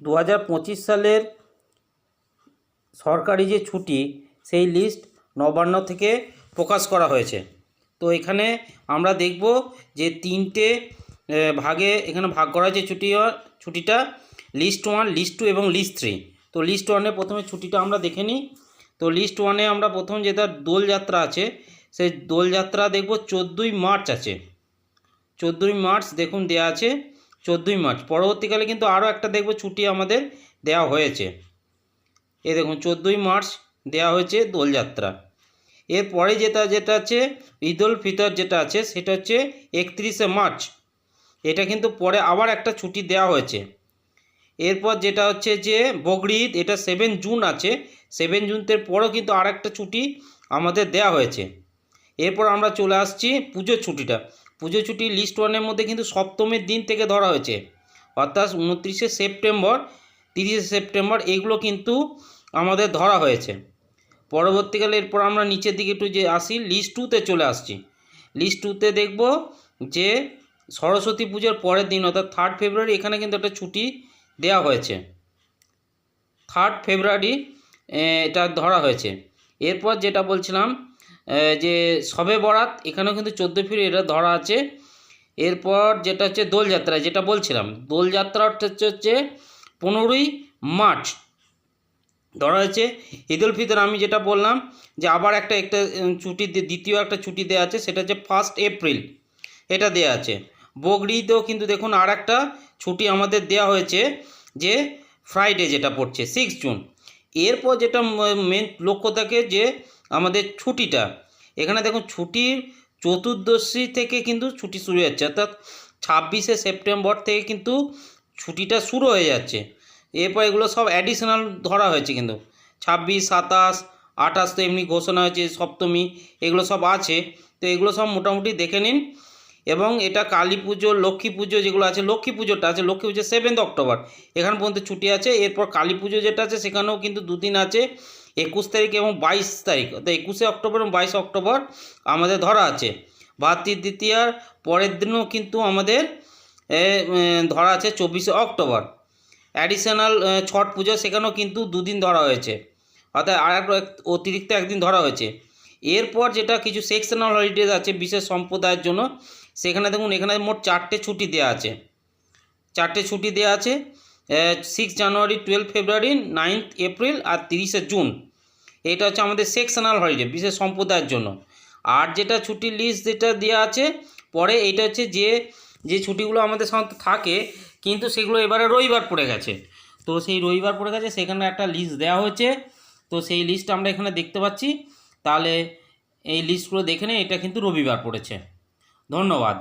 দু হাজার পঁচিশ সালের সরকারি যে ছুটি, সেই লিস্ট নবান্ন থেকে প্রকাশ করা হয়েছে। তো এখানে আমরা দেখব যে তিনটে ভাগে এখানে ভাগ করা হয়েছে ছুটি, ছুটিটা, লিস্ট ওয়ান, লিস্ট টু এবং লিস্ট থ্রি। তো লিস্ট ওয়ানে প্রথমে ছুটিটা আমরা দেখে নিই। তো লিস্ট ওয়ানে আমরা প্রথম যেটা দোলযাত্রা আছে, সেই দোলযাত্রা দেখব চোদ্দোই মার্চ আছে। চোদ্দোই মার্চ দেখুন দেয়া আছে। চোদ্দোই মার্চ। পরবর্তীকালে কিন্তু আরও একটা দেখব ছুটি আমাদের দেওয়া হয়েছে। এ দেখুন, চোদ্দোই মার্চ দেওয়া হয়েছে দোলযাত্রা। এরপরে যেটা যেটা আছে, ঈদ উল ফিতর যেটা আছে, সেটা হচ্ছে একত্রিশে মার্চ। এটা কিন্তু পরে আবার একটা ছুটি দেওয়া হয়েছে। এরপর যেটা হচ্ছে যে বগরি এটা সেভেন জুন আছে। সেভেন জুনের পরও কিন্তু আর একটা ছুটি আমাদের দেওয়া হয়েছে। এরপর আমরা চলে আসছি পুজোর ছুটিটা। পুজো ছুটি লিস্ট ওয়ানের মধ্যে কিন্তু সপ্তমের দিন থেকে ধরা হয়েছে। অর্থাৎ উনত্রিশে সেপ্টেম্বর, তিরিশে সেপ্টেম্বর এগুলো কিন্তু আমাদের ধরা হয়েছে। পরবর্তীকালে এরপর আমরা নিচের দিকে একটু যে আসি লিস্ট টুতে চলে আসছি। লিস্ট টুতে দেখব যে সরস্বতী পুজোর পরের দিন, অর্থাৎ থার্ড ফেব্রুয়ারি এখানে কিন্তু একটা ছুটি দেওয়া হয়েছে। থার্ড ফেব্রুয়ারি এটা ধরা হয়েছে। এরপর যেটা বলছিলাম যে সবে বরাত, এখানেও কিন্তু চোদ্দ ফিরে এটা ধরা আছে। এরপর যেটা হচ্ছে দোলযাত্রা যেটা বলছিলাম দোলযাত্রা হচ্ছে হচ্ছে পনেরোই মার্চ। ধরা হয়েছে ঈদ উল ফিতর, আমি যেটা বললাম যে আবার একটা একটা ছুটি দ্বিতীয় একটা ছুটি দেওয়া আছে, সেটা হচ্ছে ফার্স্ট এপ্রিল, এটা দেওয়া আছে। বগরিতেও কিন্তু দেখুন আর একটা ছুটি আমাদের দেওয়া হয়েছে যে ফ্রাইডে যেটা পড়ছে, সিক্স জুন। এরপর যেটা মেন লক্ষ্য থাকে যে আমাদের ছুটিটা। এখানে দেখুন ছুটির চতুর্দশী থেকে কিন্তু ছুটি শুরু হচ্ছে অর্থাৎ ছাব্বিশে সেপ্টেম্বর থেকে কিন্তু ছুটিটা শুরু হয়ে যাচ্ছে। এরপর এগুলো সব অ্যাডিশনাল ধরা হয়েছে কিন্তু। ছাব্বিশ, সাতাশ, আঠাশ তো এমনি ঘোষণা হয়েছে, সপ্তমী, এগুলো সব আছে। তো এগুলো সব মোটামুটি দেখে নিন। এবং এটা কালী পুজো, লক্ষ্মী পুজো যেগুলো আছে, লক্ষ্মী পুজোটা আছে, লক্ষ্মী পুজো সেভেন্থ অক্টোবর এখান পর্যন্ত ছুটি আছে, এরপর কালী পুজো যেটা আছে, সেখানেও কিন্তু দুদিন আছে, একুশ তারিখ এবং বাইশ তারিখ। অর্থাৎ একুশে অক্টোবর এবং বাইশে অক্টোবর আমাদের ধরা আছে। ভাতৃ দ্বিতীয়ার পরের দিনও কিন্তু আমাদের ধরা আছে চব্বিশে অক্টোবর অ্যাডিশনাল ছট পুজো সেখানেও কিন্তু দুদিন ধরা হয়েছে। অর্থাৎ আর এক অতিরিক্ত একদিন ধরা হয়েছে। এরপর যেটা কিছু সেকশনাল হলিডেজ আছে, বিশেষ সম্প্রদায়ের জন্য সেখানে দেখুন, এখানে মোট চারটে ছুটি দেওয়া আছে। চারটে ছুটি দেওয়া আছে six January twelve February ninth April আর তিরিশে জুন এটা হচ্ছে আমাদের সেকশনাল হলিডে বিশেষ সম্প্রদায়ের জন্য। আর যেটা ছুটির লিস্ট যেটা দেওয়া আছে, পরে এইটা হচ্ছে যে যে ছুটিগুলো আমাদের সাধারণত থাকে, কিন্তু সেগুলো এবারে রবিবার পড়ে গেছে। তো সেই রবিবার পড়ে গেছে, সেখানে একটা লিস্ট দেওয়া হয়েছে। তো সেই লিস্ট আমরা এখানে দেখতে পাচ্ছি। তাহলে এই লিস্টগুলো দেখে নিন, এটা কিন্তু রবিবার পড়েছে। ধন্যবাদ।